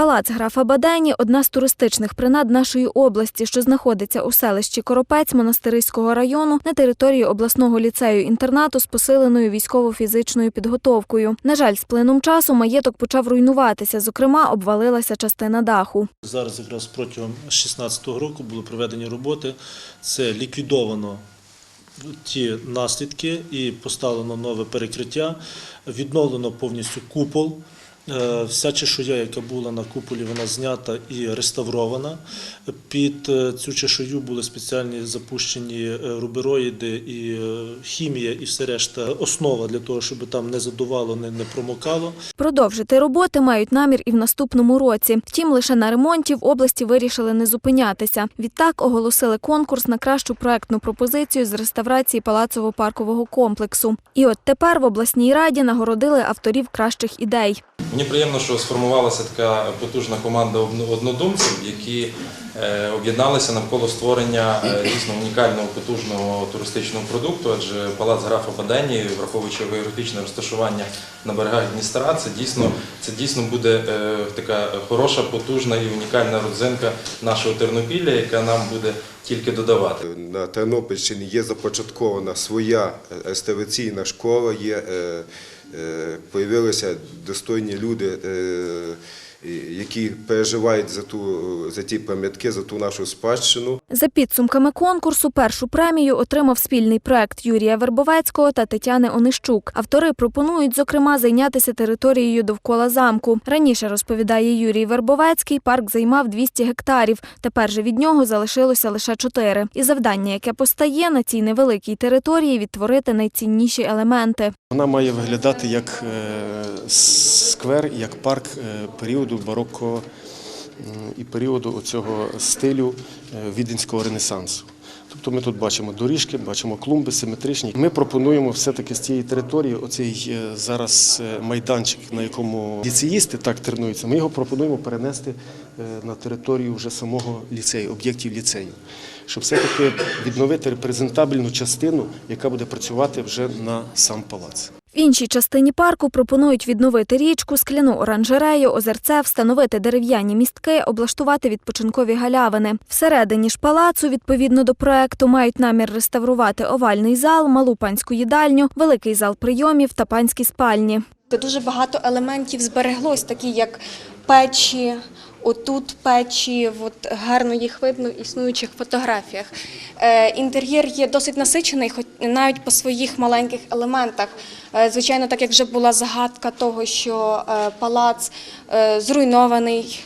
Палац графа Бадені одна з туристичних принад нашої області, що знаходиться у селищі Коропець Монастириського району на території обласного ліцею інтернату з посиленою військово-фізичною підготовкою. На жаль, з плином часу маєток почав руйнуватися. Зокрема, обвалилася частина даху. Зараз якраз протягом 2016 року були проведені роботи. Це ліквідовано ті наслідки і поставлено нове перекриття, відновлено повністю купол. Е, Вся чешуя, яка була на куполі, вона знята і реставрована. Під е, цю чешую були спеціальні запущені е, рубероїди і хімія, і все решта основа для того, щоб там не задувало, не промокало. Продовжити роботи мають намір і в наступному році. Втім, лише на ремонті в області вирішили не зупинятися. Відтак оголосили конкурс на кращу проектну пропозицію з реставрації палацово-паркового комплексу. І от тепер в обласній раді нагородили авторів кращих ідей. Мені приємно, що сформувалася така потужна команда одно- однодумців, які об'єдналися навколо створення е, дійсно унікального потужного туристичного продукту. Адже палац графа Бадені, враховуючи географічне розташування на берегах Дністра, це дійсно це дійсно буде е, така хороша, потужна і унікальна родзинка нашого Тернопілля, яка нам буде тільки додавати. На Тернопільщині є започаткована своя реставраційна школа, є, е, е, появилися достойні люди, е, які переживають за, ту, за ті пам'ятки, за ту нашу спадщину. За підсумками конкурсу першу премію отримав спільний проект Юрія Вербовецького та Тетяни Онищук. Автори пропонують, зокрема, зайнятися територією довкола замку. Раніше розповідає Юрій Вербовецький, парк займав 200 гектарів. Тепер же від нього залишилося лише 4. І завдання, яке постає на цій невеликій території, відтворити найцінніші елементи. Вона має виглядати як е, сквер, як парк е, періоду бароко м, і періоду цього стилю е, віденського ренесансу. Тобто ми тут бачимо доріжки, бачимо клумби симетричні. Ми пропонуємо все-таки з цієї території оцей е, зараз е, майданчик, на якому ліцеїсти так тренуються, ми його пропонуємо перенести на територію вже самого ліцею, об'єктів ліцею, щоб все-таки відновити репрезентабельну частину, яка буде працювати вже на сам палац. В іншій частині парку пропонують відновити річку, скляну оранжерею, озерце, встановити дерев'яні містки, облаштувати відпочинкові галявини. Всередині ж палацу, відповідно до проекту, мають намір реставрувати овальний зал, малу панську їдальню, великий зал прийомів та панські спальні. Дуже багато елементів збереглось, такі як печі, отут печі, от гарно їх видно в існуючих фотографіях. Е, інтер'єр є досить насичений, хоч навіть по своїх маленьких елементах. Е, звичайно, так як вже була загадка того, що е, палац зруйнований,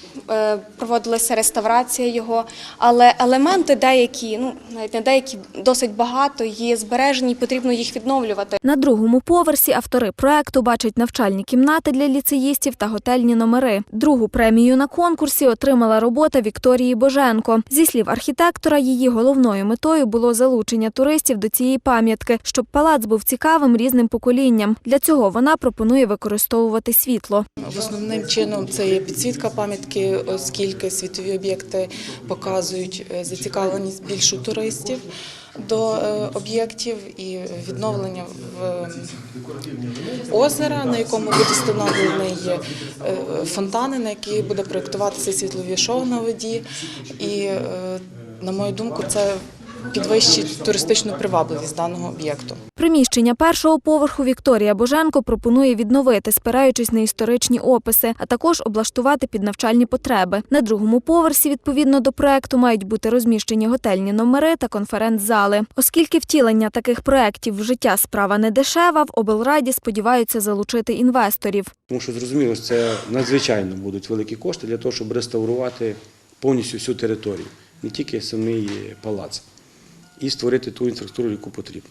проводилася реставрація його, але елементи деякі, ну навіть не деякі, досить багато є збережені, і потрібно їх відновлювати. На другому поверсі автори проекту бачать навчальні кімнати для ліцеїстів та готельні номери. Другу премію на конкурсі отримала робота Вікторії Боженко. Зі слів архітектора, її головною метою було залучення туристів до цієї пам'ятки, щоб палац був цікавим різним поколінням. Для цього вона пропонує використовувати світло. Основним чином це є підсвітка пам'ятки, оскільки світові об'єкти показують е, зацікавленість більшу туристів до е, об'єктів і відновлення в озера, на якому буде встановлений е, фонтани, на які буде проєктуватися світлові шоу на воді. І, е, на мою думку, це підвищить туристичну привабливість даного об'єкту. Приміщення першого поверху Вікторія Боженко пропонує відновити, спираючись на історичні описи, а також облаштувати під навчальні потреби. На другому поверсі, відповідно до проекту, мають бути розміщені готельні номери та конференц-зали. Оскільки втілення таких проєктів в життя справа не дешева, в облраді сподіваються залучити інвесторів. Тому що зрозуміло, це надзвичайно будуть великі кошти для того, щоб реставрувати повністю всю територію, не тільки самий палац, і створити ту інфраструктуру, яку потрібно.